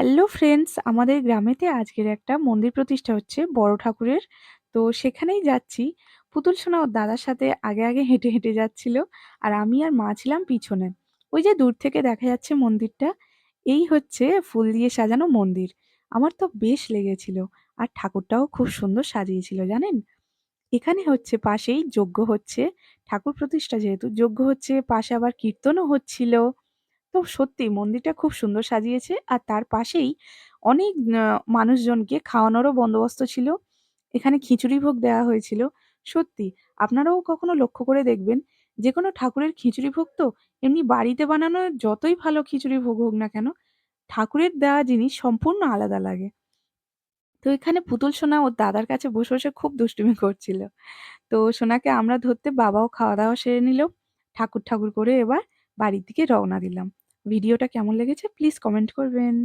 Hello friends, আমাদের গ্রামেতে আজকের একটা মন্দির প্রতিষ্ঠা হচ্ছে বড় ঠাকুরের। তো সেখানেই যাচ্ছি। পুতুল সোনা ওর দাদার সাথে আগে আগে হেঁটে হেঁটে যাচ্ছিল আর আমি আর মা ছিলাম পিছনে। ওই যে দূর থেকে দেখা যাচ্ছে মন্দিরটা, এই হচ্ছে ফুল দিয়ে সাজানো মন্দির। আমার তো বেশ লেগেছিল আর ঠাকুরটাও খুব সুন্দর সাজিয়েছিল, জানেন? এখানে হচ্ছে পাশেই যজ্ঞ হচ্ছে। ঠাকুর প্রতিষ্ঠা যেহেতু, যজ্ঞ হচ্ছে, পাশে আবার কীর্তনও হচ্ছিল। তো সত্যি মন্দিরটা খুব সুন্দর সাজিয়েছে। আর তার পাশেই অনেক মানুষজনকে খাওয়ানোরও বন্দোবস্ত ছিল। এখানে খিচুড়ি ভোগ দেওয়া হয়েছিল। সত্যি, আপনারাও কখনো লক্ষ্য করে দেখবেন যে কোনো ঠাকুরের খিচুড়ি ভোগ তো এমনি বাড়িতে বানানো যতই ভালো খিচুড়ি ভোগ হোক না কেন, ঠাকুরের দেওয়া জিনিস সম্পূর্ণ আলাদা লাগে। তো এখানে পুতুল সোনা ওর দাদার কাছে বসে বসে খুব দুষ্টুমি করছিল। তো সোনাকে আমরা ধরতে বাবাও খাওয়া দাওয়া সেরে নিল। ঠাকুর ঠাকুর করে এবার বাড়ির দিকে রওনা দিলাম। ভিডিওটা কেমন লেগেছে প্লিজ কমেন্ট করবেন।